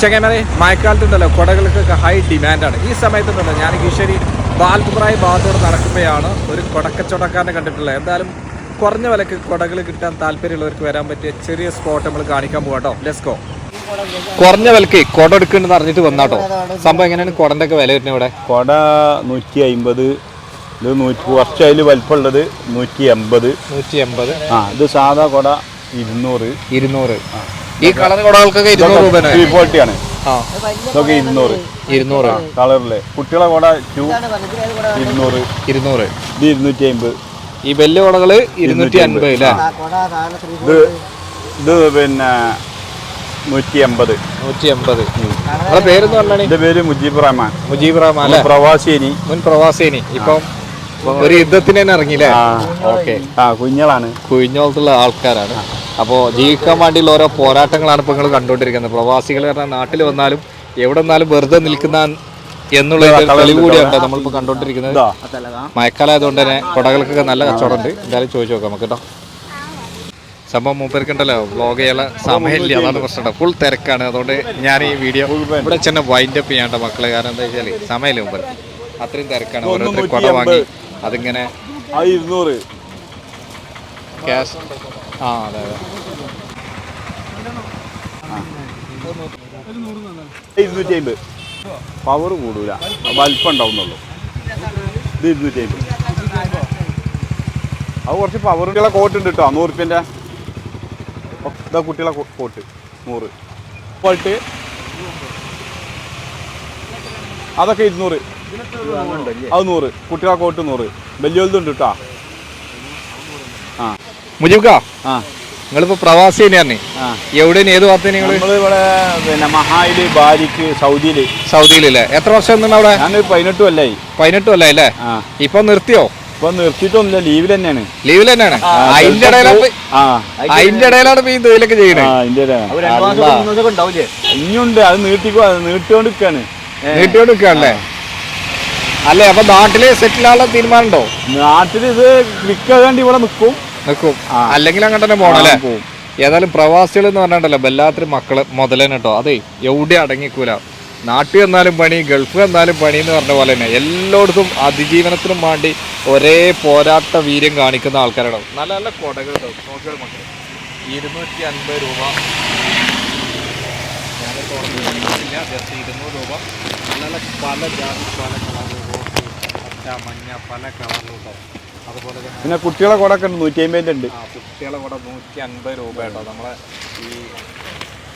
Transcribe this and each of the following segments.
ചെങ്ങന്മാരെ മഴക്കാലത്തുണ്ടല്ലോ കുടകൾക്കൊക്കെ high ഡിമാൻഡാണ് ഈ സമയത്തുണ്ടല്ലോ ഞാൻ കിഷരി ബാൽപുറായി ഭാഗത്തോട് നടക്കുമ്പോഴാണ് ഒരു കുടക്കച്ചവടക്കാരനെ കണ്ടിട്ടുള്ളത്. എന്തായാലും കുറഞ്ഞ വിലക്ക് കുടകൾ കിട്ടാൻ താല്പര്യമുള്ളവർക്ക് വരാൻ പറ്റിയ ചെറിയ സ്പോട്ട് നമ്മൾ കാണിക്കാൻ പോകാട്ടോ ലെസ്കോ കുറഞ്ഞ വിലക്ക് കുട എടുക്കുന്നുണ്ടെന്ന് അറിഞ്ഞിട്ട് വന്നാട്ടോ. സംഭവം എങ്ങനെയാണ്? കുടന്റെ ഒക്കെ വില വരുന്നത് ഇവിടെ? കൊട നൂറ്റി അമ്പത് ഇത് നൂറ്റി കുറച്ച് അതിൽ വലിപ്പമുള്ളത് നൂറ്റി എൺപത് നൂറ്റി എൺപത് ആ ഇത് സാധാ കൊട ഇരുന്നൂറ്. ഇരുന്നൂറ്. ഈ കളർ കുടകൾക്കൊക്കെ ഇരുന്നൂറ് രൂപ ത്രീ ഫോർട്ടിയാണ് ആ. ഇതൊക്കെ ഇരുന്നൂറ്. ഇരുന്നൂറ്. കളറിൽ. കുട്ടികളെ കൊട ടു ഇരുന്നൂറ്. ഇരുന്നൂറ്. ഇത് ഇരുന്നൂറ്റി അമ്പത് ഈ വലിയ കുടകൾ ഇരുന്നൂറ്റി അൻപത് അല്ലേ? ഇത് ഇത് പിന്നെ നൂറ്റി എൺപത് നൂറ്റി എൺപത് നിങ്ങളെ പേരെന്ന് പറഞ്ഞാൽ എന്റെ പേര് മുജീബ് റഹ്മാൻ. മുജീബ് റഹ്മാൻ അല്ലേ? പ്രവാസിനി. മുൻ പ്രവാസിനി. ഇപ്പം ഒരു യുദ്ധത്തിന് തന്നെ ഇറങ്ങിയില്ലേ? ആ ഓക്കെ. ആ കുഞ്ഞളാണ് കുഴിഞ്ഞോളത്തുള്ള ആൾക്കാരാണ്. അപ്പോൾ ജീവിക്കാൻ വേണ്ടിയുള്ള ഓരോ പോരാട്ടങ്ങളാണ് ഇപ്പോൾ നിങ്ങൾ കണ്ടുകൊണ്ടിരിക്കുന്നത്. പ്രവാസികൾ പറഞ്ഞാൽ നാട്ടിൽ വന്നാലും എവിടെ വന്നാലും വെറുതെ നിൽക്കുന്ന എന്നുള്ള തെളിവ് കൂടിയാണ് നമ്മളിപ്പോൾ കണ്ടുകൊണ്ടിരിക്കുന്നത്. ഇതാ. മഴക്കാലം ആയതുകൊണ്ട് തന്നെ കുടകൾക്കൊക്കെ നല്ല കച്ചവടമുണ്ട് എന്തായാലും ചോദിച്ചു നോക്കാം നമുക്ക് കേട്ടോ. സംഭവം മൂപ്പേർക്കുണ്ടല്ലോ വ്ളോഗ് ചെയ്യാനുള്ള സമയമില്ല. അതാണ് പ്രശ്നം ഫുൾ തിരക്കാണ്. അതുകൊണ്ട് ഞാൻ ഈ വീഡിയോ ഇവിടെ ചെന്ന് വൈൻഡ് അപ്പ് ചെയ്യാണ്ട മക്കളെ. കാരണം എന്താ വെച്ചാൽ സമയമില്ല മുമ്പ്. അത്രയും തിരക്കാണ്. ഓരോരുത്തർ കുട വാങ്ങി അതിങ്ങനെ ക്യാഷ് ആ അതെ അതെ. ഇരുന്നൂറ്റി അമ്പത് പവർ കൂടൂല. വലിപ്പം ഉണ്ടാവുന്നുള്ളൂ. ഇത് ഇരുന്നൂറ്റി അമ്പത് അത് കുറച്ച് പവർ കുട്ടികളെ കോട്ട് ഉണ്ട് കേട്ടോ നൂറ് റുപ്യന്റെ ഇതാ കുട്ടികളെ കോട്ട് നൂറ്. പോയിട്ട് അതൊക്കെ ഇരുന്നൂറ്. അത് നൂറ്. കുട്ടികളെ കോട്ട് നൂറ്. വലിയ വലുതുണ്ട് കേട്ടോ മുജീബ് കാ? ആ. നിങ്ങളിപ്പോ പ്രവാസി തന്നെയാണ് എവിടെ എവിടെയാണ്? ഏത് ഭാഗത്ത് നിങ്ങൾ നമ്മളിവിടെ പിന്നെ മഹായിൽ ബാരിക്ക് സൗദിയിൽ. സൗദിയിലല്ലേ എത്ര വർഷം നിന്നാ അവിടെ? ഞാൻ പതിനെട്ട് കൊല്ലായി. പതിനെട്ട് കൊല്ലായി അല്ലേ ഇപ്പൊ നിർത്തിയോ? ഇപ്പൊ നിർത്തിയിട്ടൊന്നുമില്ല. ലീവിൽ തന്നെയാണ്. ലീവിൽ തന്നെയാണ്. അതിന്റെ ഇടയിലാണ് ആ. അതിന്റെ ഇടയിലാണ് ഇപ്പൊ ഈ തൊഴിലൊക്കെ ആ ചെയ്യണേ ഇനിയുണ്ട്. അത് നീട്ടിക്കോ അത് നീട്ടിക്കൊണ്ടിരിക്കാണ്. നീട്ടിയോട് നിൽക്കുകയാണല്ലേ അല്ലേ അപ്പൊ നാട്ടിൽ സെറ്റിൽ ആവാനുള്ള തീരുമാനം ഉണ്ടോ നാട്ടിൽ ഇത് വിൽക്കാൻ വേണ്ടി ഇവിടെ നിൽക്കും. നിൽക്കും അല്ലെങ്കിൽ അങ്ങനെ തന്നെ പോകണം അല്ലേ? ഏതായാലും പ്രവാസികൾ എന്ന് പറഞ്ഞിട്ടല്ലോ വല്ലാത്തൊരു മക്കൾ മുതലേനെ കേട്ടോ അതെ എവിടെ അടങ്ങിക്കൂല. നാട്ടിൽ വന്നാലും പണി ഗൾഫ് വന്നാലും പണി എന്ന് പറഞ്ഞ പോലെ തന്നെ എല്ലായിടത്തും അതിജീവനത്തിനും വേണ്ടി ഒരേ പോരാട്ട വീര്യം കാണിക്കുന്ന ആൾക്കാരാണ്. നല്ല നല്ല കൊടകൾ നോക്കിയാൽ മക്കൾ ഇരുന്നൂറ്റി അൻപത് രൂപ. ജസ്റ്റ് ഇരുന്നൂറ് രൂപ. നല്ല നല്ല പല ജാതി പല കളറ് മഞ്ഞ പല തന്നെ പിന്നെ കുട്ടികളെ കൂടെ ഒക്കെ നൂറ്റി അമ്പതിന്റെ ഉണ്ട് കുട്ടികളെ കൂടെ നൂറ്റി അൻപത് രൂപ കേട്ടോ. നമ്മളെ ഈ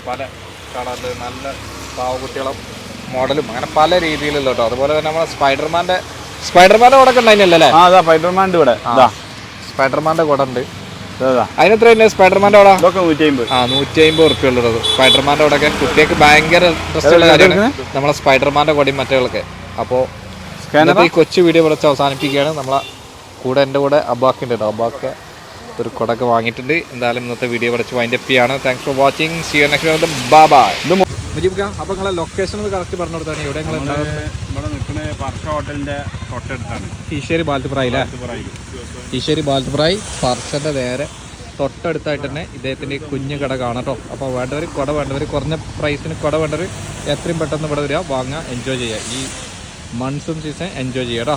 പല കളറിൽ നല്ല പാവക്കുട്ടികളെ മോഡലും അങ്ങനെ പല രീതിയിലുള്ള കേട്ടോ. അതുപോലെ തന്നെ നമ്മളെ സ്പൈഡർമാന്റെ സ്പൈഡർമാന്റെ കൂടെ ഒക്കെ ഉണ്ടായിരുന്നല്ലേ ആ അതാ സ്പൈഡർമാന്റെ ഉണ്ട് ഇവിടെ ഇതാ. സ്പൈഡർമാന്റെ കൂടെ ഉണ്ട്. അതിനെത്ര സ്പൈഡർമാന്റെ അവിടെ അമ്പത് ആ നൂറ്റി അമ്പത് ഉറുപ്പ്യ ഉള്ളത് സ്പൈഡർമാന്റെ കൂടെ ഒക്കെ കുട്ടികൾക്ക് ഭയങ്കര ഇൻട്രസ്റ്റ് ഉള്ള കാര്യമാണ്. നമ്മളെ സ്പൈഡർമാന്റെ കൂടെയും മറ്റുകളൊക്കെ അപ്പോൾ ഈ കൊച്ചു വീഡിയോ വിളിച്ച് അവസാനിപ്പിക്കുകയാണ്. നമ്മളെ കൂടെ എന്റെ കൂടെ അബാക്ക് ഉണ്ട് കേട്ടോ അബാക്ക് ഒരു കുടക്ക് വാങ്ങിയിട്ടുണ്ട്. എന്തായാലും ഇന്നത്തെ വീഡിയോ പഠിച്ച് വൈൻഡ് അപ്പ് ചെയ്യാണ്. Thanks for watching see you next Baba Mujeeb Khan അപ്പോൾ നിങ്ങളെ ലൊക്കേഷൻ ഒന്ന് കറക്റ്റ് പറഞ്ഞു കൊടുത്താണ് ഇവിടെ നിങ്ങൾ ഇവിടെ നിൽക്കുന്ന പർഷ ഹോട്ടലിന്റെ തൊട്ടടുത്താണ്. ഈശ്വരി ബാലത്തുപ്രായി അല്ലേ ഈശ്വരി ബാലത്തുപ്രായി പർഷന്റെ നേരെ തൊട്ടടുത്തായിട്ട് തന്നെ ഇദ്ദേഹത്തിന്റെ കുഞ്ഞ് കുഞ്ഞു കട കാണാം കേട്ടോ. അപ്പോൾ വേണ്ടവർ കുട വേണ്ടവർ കുറഞ്ഞ പ്രൈസിന് കുട വേണ്ടവർ എത്രയും പെട്ടെന്ന് ഇവിടെ വരിക. വാങ്ങുക എൻജോയ് ചെയ്യുക. ഈ മൺസൂൺ സീസൺ എൻജോയ് ചെയ്യുക കേട്ടോ.